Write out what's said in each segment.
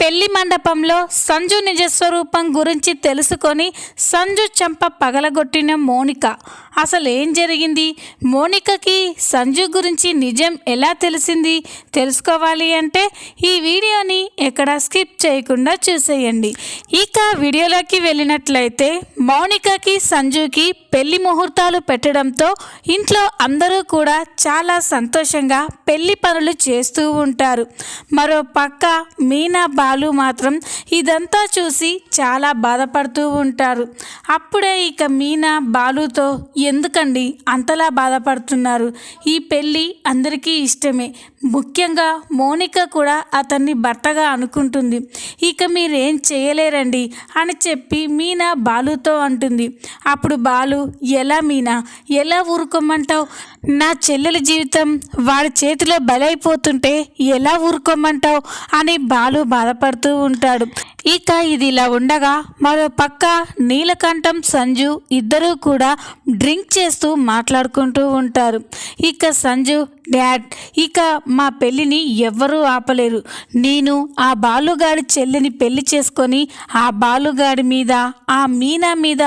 పెళ్ళి మండపంలో సంజు నిజస్వరూపం గురించి తెలుసుకొని సంజు చెంప పగలగొట్టిన మోనిక. అసలు ఏం జరిగింది? మోనికకి సంజు గురించి నిజం ఎలా తెలిసింది? తెలుసుకోవాలి అంటే ఈ వీడియోని ఎక్కడ స్కిప్ చేయకుండా చూసేయండి. ఇక వీడియోలోకి వెళ్ళినట్లయితే మౌనికకి సంజుకి పెళ్ళి ముహూర్తాలు పెట్టడంతో ఇంట్లో అందరూ కూడా చాలా సంతోషంగా పెళ్ళి పనులు చేస్తూ ఉంటారు. మరో పక్క మీనా బాలు మాత్రం ఇదంతా చూసి చాలా బాధపడుతూ ఉంటారు. అప్పుడే ఇక మీనా బాలుతో ఎందుకండి అంతలా బాధపడుతున్నారు? ఈ పెళ్ళి అందరికీ ఇష్టమే. ముఖ్యంగా మోనిక కూడా అతన్ని భర్తగా అనుకుంటుంది. ఇక మీరేం చేయలేరండి అని చెప్పి మీనా బాలుతో అంటుంది. అప్పుడు బాలు ఎలా మీనా? ఎలా ఊరుకోమంటావు? నా చెల్లెల జీవితం వాడి చేతిలో బలైపోతుంటే ఎలా ఊరుకోమంటావు? అని బాలు బాధపడుతూ ఉంటాడు. ఇక ఇది ఇలా ఉండగా మరో పక్క నీలకంఠం సంజు ఇద్దరూ కూడా డ్రింక్ చేస్తూ మాట్లాడుకుంటూ ఉంటారు. ఇక సంజు డాడ్ ఇక మా పెళ్ళిని ఎవ్వరూ ఆపలేరు. నేను ఆ బాలుగాడి చెల్లిని పెళ్ళి చేసుకొని ఆ బాలుగాడి మీద ఆ మీనా మీద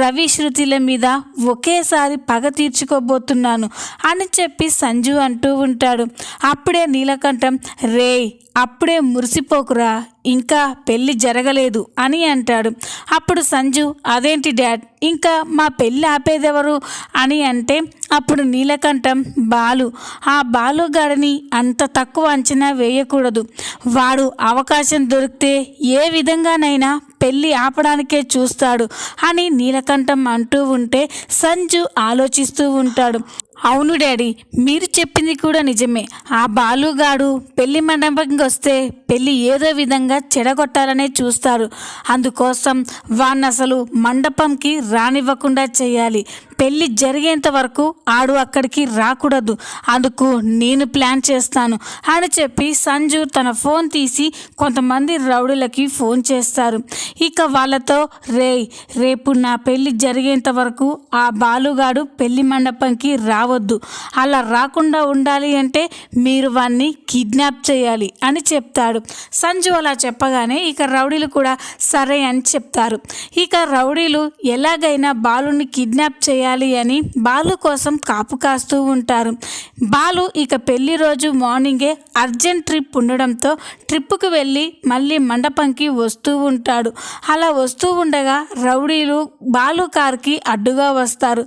రవి శృతిల మీద ఒకేసారి పగ తీర్చుకోబోతున్నాను అని చెప్పి సంజు అంటూ ఉంటాడు. అప్పుడే నీలకంఠం రే అప్పుడే మురిసిపోకురా ఇంకా పెళ్ళి జరగలేదు అని అంటాడు. అప్పుడు సంజు అదేంటి డాడ్ ఇంకా మా పెళ్ళి ఆపేదెవరు? అని అంటే అప్పుడు నీలకంఠం బాలు ఆ బాలుగాడిని అంత తక్కువ అంచనా వేయకూడదు. వాడు అవకాశం దొరికితే ఏ విధంగానైనా పెళ్ళి ఆపడానికే చూస్తాడు అని నీలకంఠం అంటూ ఉంటే సంజు ఆలోచిస్తూ ఉంటాడు. అవును డాడీ మీరు చెప్పింది కూడా నిజమే. ఆ బాలుగాడు పెళ్ళి మండపంకి వస్తే పెళ్ళి ఏదో విధంగా చెడగొట్టాలనే చూస్తారు. అందుకోసం వాణ్ణి అసలు మండపంకి రానివ్వకుండా చేయాలి. పెళ్ళి జరిగేంత వరకు ఆడు అక్కడికి రాకూడదు. అందుకు నేను ప్లాన్ చేస్తాను అని చెప్పి సంజు తన ఫోన్ తీసి కొంతమంది రౌడులకి ఫోన్ చేస్తారు. ఇక వాళ్ళతో రే రేపు నా పెళ్ళి జరిగేంత వరకు ఆ బాలుగాడు పెళ్ళి మండపంకి రావద్దు. అలా రాకుండా ఉండాలి అంటే మీరు వాన్ని కిడ్నాప్ చేయాలి అని చెప్తాడు. సంజు అలా చెప్పగానే ఇక రౌడీలు కూడా సరే అని చెప్తారు. ఇక రౌడీలు ఎలాగైనా బాలుని కిడ్నాప్ చేయాలి అని బాలు కోసం కాపు కాస్తూ ఉంటారు. బాలు ఇక పెళ్ళి రోజు మార్నింగే అర్జెంట్ ట్రిప్ ఉండడంతో ట్రిప్పుకు వెళ్ళి మళ్ళీ మండపంకి వస్తూ ఉంటాడు. అలా వస్తూ ఉండగా రౌడీలు బాలు కార్కి అడ్డుగా వస్తారు.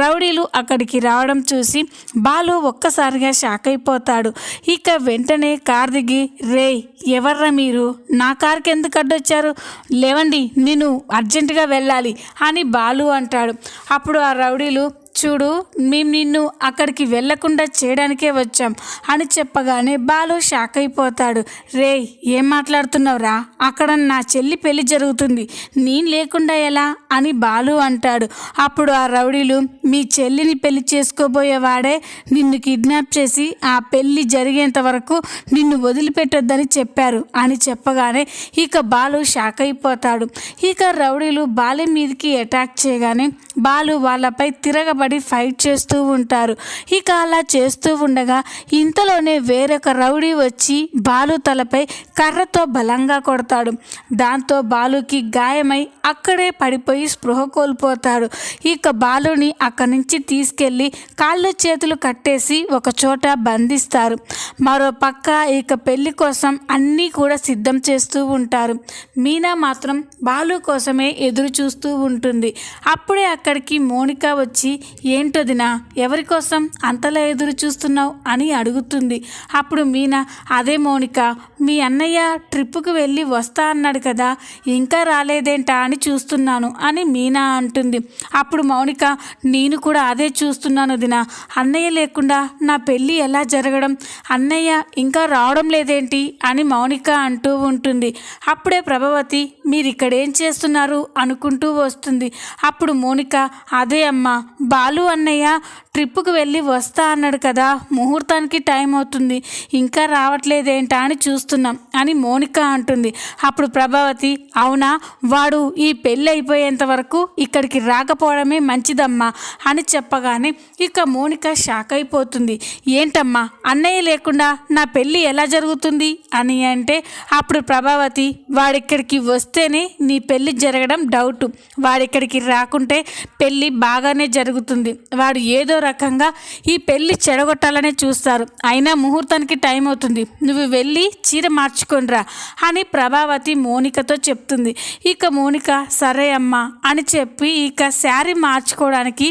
రౌడీలు అక్కడికి రావడం చూసి బాలు ఒక్కసారిగా షాక్ అయిపోతాడు. ఇక వెంటనే కార్ దిగి రే ఎవర్రా మీరు? నా కార్కి ఎందుకు అడ్డొచ్చారు? లేవండి నేను అర్జెంటుగా వెళ్ళాలి అని బాలు అంటాడు. అప్పుడు ఆ రౌడీలు చూడు మేము నిన్ను అక్కడికి వెళ్ళకుండా చేయడానికే వచ్చాం అని చెప్పగానే బాలు షాక్ అయిపోతాడు. రే ఏం మాట్లాడుతున్నావురా? అక్కడ నా చెల్లి పెళ్ళి జరుగుతుంది. నేను లేకుండా ఎలా? అని బాలు అంటాడు. అప్పుడు ఆ రౌడీలు మీ చెల్లిని పెళ్ళి చేసుకోబోయేవాడే నిన్ను కిడ్నాప్ చేసి ఆ పెళ్ళి జరిగేంత వరకు నిన్ను వదిలిపెట్టొద్దని చెప్పారు అని చెప్పగానే ఇక బాలు షాక్ అయిపోతాడు. ఇక రౌడీలు బాలి మీదకి అటాక్ చేయగానే బాలు వాళ్ళపై తిరగబడి ఫైట్ చేస్తూ ఉంటారు. ఇక అలా చేస్తూ ఉండగా ఇంతలోనే వేరొక రౌడీ వచ్చి బాలు తలపై కర్రతో బలంగా కొడతాడు. దాంతో బాలుకి గాయమై అక్కడే పడిపోయి స్పృహ కోల్పోతాడు. ఇక బాలుని అక్కడి నుంచి తీసుకెళ్ళి కాళ్ళు చేతులు కట్టేసి ఒక చోట బంధిస్తారు. మరో పక్క ఇక పెళ్ళి కోసం అన్నీ కూడా సిద్ధం చేస్తూ ఉంటారు. మీనా మాత్రం బాలు కోసమే ఎదురు చూస్తూ ఉంటుంది. అప్పుడే అక్కడికి మోనిక వచ్చి ఏంటోదినా? ఎవరి కోసం అంతలా ఎదురు చూస్తున్నావు అని అడుగుతుంది. అప్పుడు మీనా అదే మౌనిక మీ అన్నయ్య ట్రిప్పుకు వెళ్ళి వస్తా అన్నాడు కదా ఇంకా రాలేదేంటా అని చూస్తున్నాను అని మీనా అంటుంది. అప్పుడు మౌనిక నేను కూడా అదే చూస్తున్నాను దినా అన్నయ్య లేకుండా నా పెళ్ళి ఎలా జరగడం అన్నయ్య ఇంకా రావడం లేదేంటి అని మౌనిక అంటూ ఉంటుంది. అప్పుడే ప్రభావతి మీరు ఇక్కడ ఏం చేస్తున్నారు అనుకుంటూ వస్తుంది. అప్పుడు మోనిక అదే అమ్మ బాలు అన్నయ్య ట్రిప్పుకు వెళ్ళి వస్తా అన్నాడు కదా ముహూర్తానికి టైం అవుతుంది ఇంకా రావట్లేదేంటా అని చూస్తున్నాం అని మోనిక అంటుంది. అప్పుడు ప్రభావతి అవునా వాడు ఈ పెళ్ళి అయిపోయేంత వరకు ఇక్కడికి రాకపోవడమే మంచిదమ్మా అని చెప్పగానే ఇక మోనిక షాక్ అయిపోతుంది. ఏంటమ్మా అన్నయ్య లేకుండా నా పెళ్ళి ఎలా జరుగుతుంది అని అంటే అప్పుడు ప్రభావతి వాడిక్కడికి వస్తేనే నీ పెళ్ళి జరగడం డౌట్ వాడిక్కడికి రాకుంటే పెళ్ళి బాగానే జరుగుతుంది. వాడు ఏదో రకంగా ఈ పెళ్ళి చెడగొట్టాలనే చూస్తారు. అయినా ముహూర్తానికి టైం అవుతుంది. నువ్వు వెళ్ళి చీర మార్చుకొనిరా అని ప్రభావతి మోనికతో చెప్తుంది. ఇక మోనిక సరే అమ్మా అని చెప్పి ఇక శారీ మార్చుకోవడానికి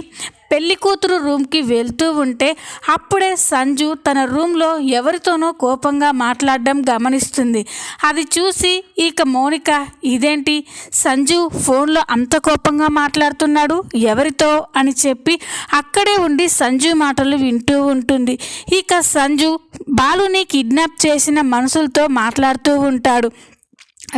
పెళ్ళి కూతురు రూమ్కి వెళ్తూ ఉంటే అప్పుడే సంజు తన రూమ్లో ఎవరితోనో కోపంగా మాట్లాడడం గమనిస్తుంది. అది చూసి ఇక మౌనిక ఇదేంటి? సంజు ఫోన్లో అంత కోపంగా మాట్లాడుతున్నాడు? ఎవరితో? అని చెప్పి అక్కడే ఉండి సంజు మాటలు వింటూ ఉంటుంది. ఇక సంజు బాలుని కిడ్నాప్ చేసిన మనుషులతో మాట్లాడుతూ ఉంటాడు.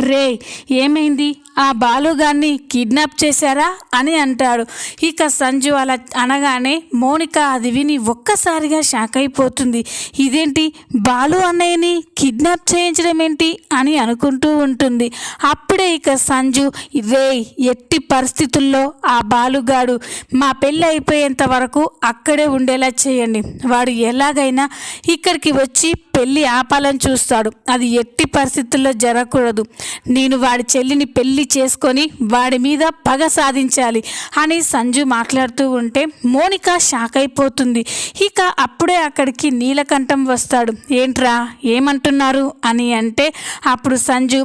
రే ఏమైంది? ఆ బాలుగాన్ని కిడ్నాప్ చేశారా అని అంటాడు. ఇక సంజు అలా అనగానే మౌనిక అది విని ఒక్కసారిగా షాక్ అయిపోతుంది. ఇదేంటి బాలు అన్నయ్యని కిడ్నాప్ చేయించడం ఏంటి అని అనుకుంటూ ఉంటుంది. అప్పుడే ఇక సంజు రే ఎట్టి పరిస్థితుల్లో ఆ బాలుగాడు మా పెళ్ళి అయిపోయేంత వరకు అక్కడే ఉండేలా చేయండి. వాడు ఎలాగైనా ఇక్కడికి వచ్చి పెళ్ళి ఆపాలని చూస్తాడు. అది ఎట్టి పరిస్థితుల్లో జరగకూడదు. నేను వాడి చెల్లిని పెళ్ళి చేసుకొని వాడి మీద పగ సాధించాలి అని సంజు మాట్లాడుతూ ఉంటే మోనిక షాక్ అయిపోతుంది. ఇక అప్పుడే అక్కడికి నీలకంఠం వస్తాడు. ఏంట్రా? ఏమంటున్నారు? అని అంటే అప్పుడు సంజు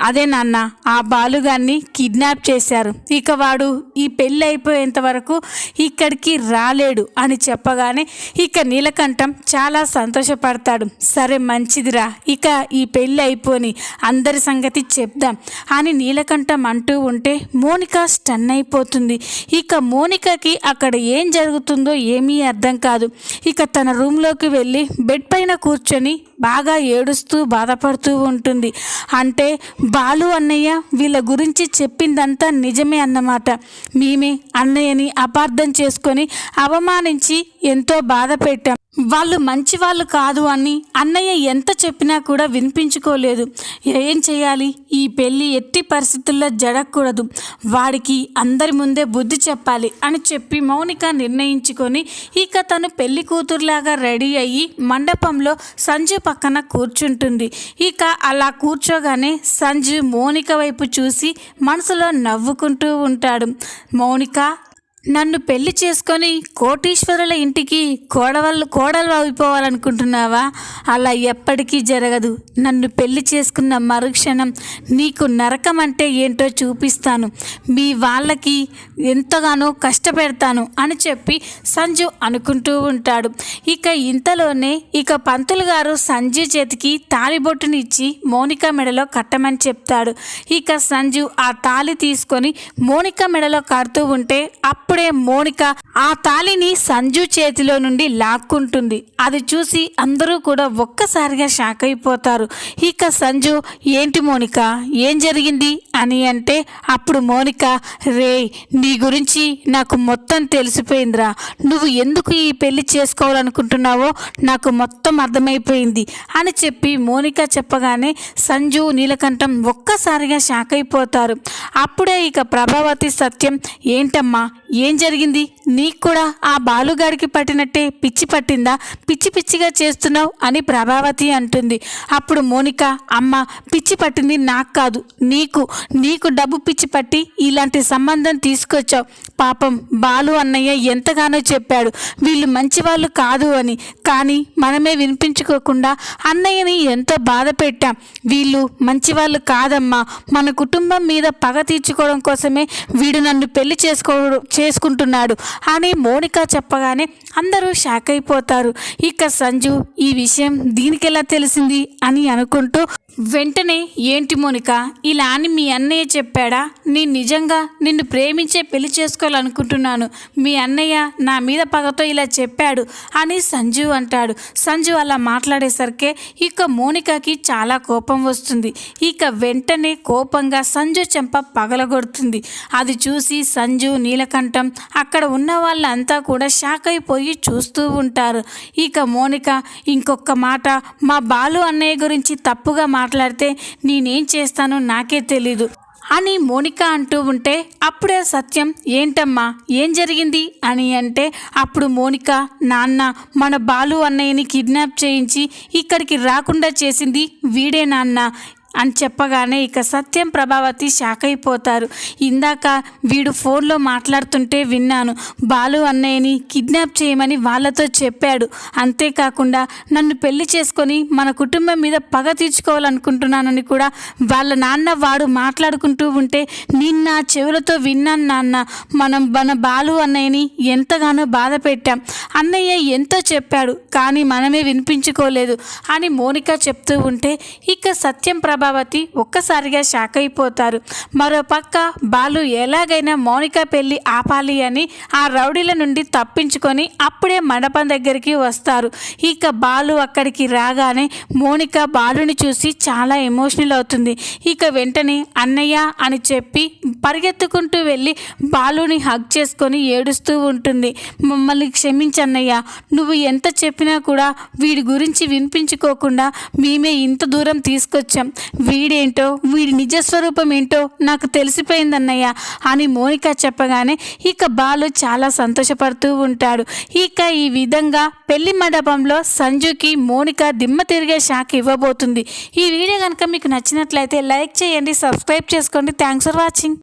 అదే నాన్న ఆ బాలుగాన్ని కిడ్నాప్ చేశారు. ఇక వాడు ఈ పెళ్ళి అయిపోయేంత వరకు ఇక్కడికి రాలేడు అని చెప్పగానే ఇక నీలకంఠం చాలా సంతోషపడతాడు. సరే మంచిదిరా. ఇక ఈ పెళ్ళి అయిపోని అందరి సంగతి చెప్దాం అని నీలకంఠం అంటూ ఉంటే మోనిక స్టన్ అయిపోతుంది ఇక మోనికకి అక్కడ ఏం జరుగుతుందో ఏమీ అర్థం కాదు. ఇక తన రూమ్లోకి వెళ్ళి బెడ్ పైన కూర్చొని బాగా ఏడుస్తూ బాధపడుతూ ఉంటుంది. అంటే బాలు అన్నయ్య వీళ్ళ గురించి చెప్పిందంతా నిజమే అన్నమాట. మేమే అన్నయ్యని అపార్థం చేసుకొని అవమానించి ఎంతో బాధ పెట్టాం. వాళ్ళు మంచి వాళ్ళు కాదు అని అన్నయ్య ఎంత చెప్పినా కూడా వినిపించుకోలేదు. ఏం చేయాలి? ఈ పెళ్ళి ఎట్టి పరిస్థితుల్లో జరగకూడదు. వాడికి అందరి ముందే బుద్ధి చెప్పాలి అని చెప్పి మౌనిక నిర్ణయించుకొని ఇక తను పెళ్ళి కూతురులాగా రెడీ అయ్యి మండపంలో సంజు పక్కన కూర్చుంటుంది. ఇక అలా కూర్చోగానే సంజు మౌనిక వైపు చూసి మనసులో నవ్వుకుంటూ ఉంటాడు. మౌనిక నన్ను పెళ్ళి చేసుకొని కోటీశ్వరుల ఇంటికి కోడవళ్ళు కోడలు అయిపోవాలనుకుంటున్నావా అలా ఎప్పటికీ జరగదు. నన్ను పెళ్ళి చేసుకున్న మరుక్షణం నీకు నరకం అంటే ఏంటో చూపిస్తాను. మీ వాళ్ళకి ఎంతగానో కష్టపెడతాను అని చెప్పి సంజు అనుకుంటూ ఉంటాడు. ఇక ఇంతలోనే ఇక పంతులు గారు సంజు చేతికి తాలిబొట్టునిచ్చి మోనిక మెడలో కట్టమని చెప్తాడు. ఇక సంజు ఆ తాలి తీసుకొని మోనిక మెడలో కడుతూ ఉంటే అప్పుడే మోనిక ఆ తాలిని సంజు చేతిలో నుండి లాక్కుంటుంది. అది చూసి అందరూ కూడా ఒక్కసారిగా షాక్ అయిపోతారు. ఇక సంజు ఏంటి మోనిక? ఏం జరిగింది? అని అంటే అప్పుడు మోనిక రే నీ గురించి నాకు మొత్తం తెలిసిపోయిందిరా. నువ్వు ఎందుకు ఈ పెళ్ళి చేసుకోవాలనుకుంటున్నావో నాకు మొత్తం అర్థమైపోయింది అని చెప్పి మోనిక చెప్పగానే సంజు నీలకంఠం ఒక్కసారిగా షాక్ అయిపోతారు. అప్పుడే ఇక ప్రభావతి సత్యం ఏంటమ్మా? ఏం జరిగింది? నీకు కూడా ఆ బాలుగాడికి పట్టినట్టే పిచ్చి పట్టిందా? పిచ్చి పిచ్చిగా చేస్తున్నావు అని ప్రభావతి అంటుంది. అప్పుడు మోనిక అమ్మ పిచ్చి పట్టింది నాకు కాదు నీకు. నీకు డబ్బు పిచ్చి పట్టి ఇలాంటి సంబంధం తీసుకొచ్చావు. పాపం బాలు అన్నయ్య ఎంతగానో చెప్పాడు. వీళ్ళు మంచి వాళ్ళు కాదు అని. కానీ మనమే వినిపించుకోకుండా అన్నయ్యని ఎంతో బాధ పెట్టాం. వీళ్ళు మంచి వాళ్ళు కాదమ్మా. మన కుటుంబం మీద పగ తీర్చుకోవడం కోసమే వీడు నన్ను పెళ్ళి చేసుకోవడం చేసుకుంటున్నాడు. అని మోనిక చెప్పగానే అందరూ షాక్ అయిపోతారు. ఇక సంజు ఈ విషయం దీనికెలా తెలిసింది అని అనుకుంటూ వెంటనే ఏంటి మోనిక? ఇలా అని మీ అన్నయ్య చెప్పాడా? నేను నిజంగా నిన్ను ప్రేమించే పెళ్ళి చేసుకోవాలనుకుంటున్నాను. మీ అన్నయ్య నా మీద పగతో ఇలా చెప్పాడు అని సంజు అంటాడు. సంజు అలా మాట్లాడేసరికి ఇక మోనికకి చాలా కోపం వస్తుంది. ఇక వెంటనే కోపంగా సంజు చెంప పగలగొడుతుంది. అది చూసి సంజు నీలకంఠం అక్కడ ఉన్న వాళ్ళంతా కూడా షాక్ అయిపోయి చూస్తూ ఉంటారు. ఇక మోనిక ఇంకొక మాట. మా బాలు అన్నయ్య గురించి తప్పుగా మాట్లాడితే నేనేం చేస్తానో నాకే తెలీదు. అని మోనిక అంటూ ఉంటే అప్పుడే సత్యం ఏంటమ్మా ఏం జరిగింది? అని అంటే అప్పుడు మోనిక నాన్న మన బాలు అన్నయ్యని కిడ్నాప్ చేయించి ఇక్కడికి రాకుండా చేసింది వీడే నాన్న. అని చెప్పగానే ఇక సత్యం ప్రభావతి షాక్ అయిపోతారు. ఇందాక వీడు ఫోన్లో మాట్లాడుతుంటే విన్నాను. బాలు అన్నయ్యని కిడ్నాప్ చేయమని వాళ్ళతో చెప్పాడు. అంతేకాకుండా నన్ను పెళ్ళి చేసుకొని మన కుటుంబం మీద పగ తీర్చుకోవాలనుకుంటున్నానని కూడా వాళ్ళ నాన్న వాడు మాట్లాడుకుంటూ ఉంటే నిన్న చెవులతో విన్నాను నాన్న. మనం మన బాలు అన్నయ్యని ఎంతగానో బాధ పెట్టాం. అన్నయ్య ఎంతో చెప్పాడు కానీ మనమే వినిపించుకోలేదు అని మోనిక చెప్తూ ఉంటే ఇక సత్యం ప్రభావతి ఒక్కసారిగా షాక్ అయిపోతారు. మరో పక్క బాలు ఎలాగైనా మౌనిక పెళ్ళి ఆపాలి అని ఆ రౌడీల నుండి తప్పించుకొని అప్పుడే మండపం దగ్గరికి వస్తారు. ఇక బాలు అక్కడికి రాగానే మోనిక బాలుని చూసి చాలా ఎమోషనల్ అవుతుంది. ఇక వెంటనే అన్నయ్య అని చెప్పి పరిగెత్తుకుంటూ వెళ్ళి బాలుని హగ్ చేసుకొని ఏడుస్తూ ఉంటుంది. మమ్మల్ని క్షమించన్నయ్య నువ్వు ఎంత చెప్పినా కూడా వీడి గురించి వినిపించుకోకుండా మేమే ఇంత దూరం తీసుకొచ్చాం. వీడేంటో వీడి నిజస్వరూపం ఏంటో నాకు తెలిసిపోయిందన్నయ్య అని మోనిక చెప్పగానే ఇక బాలు చాలా సంతోషపడుతూ ఉంటాడు. ఇక ఈ విధంగా పెళ్ళి మండపంలో సంజుకి మోనిక దిమ్మ తిరిగే షాక్ ఇవ్వబోతుంది. ఈ వీడియో కనుక మీకు నచ్చినట్లయితే లైక్ చేయండి సబ్స్క్రైబ్ చేసుకోండి. Thanks for watching.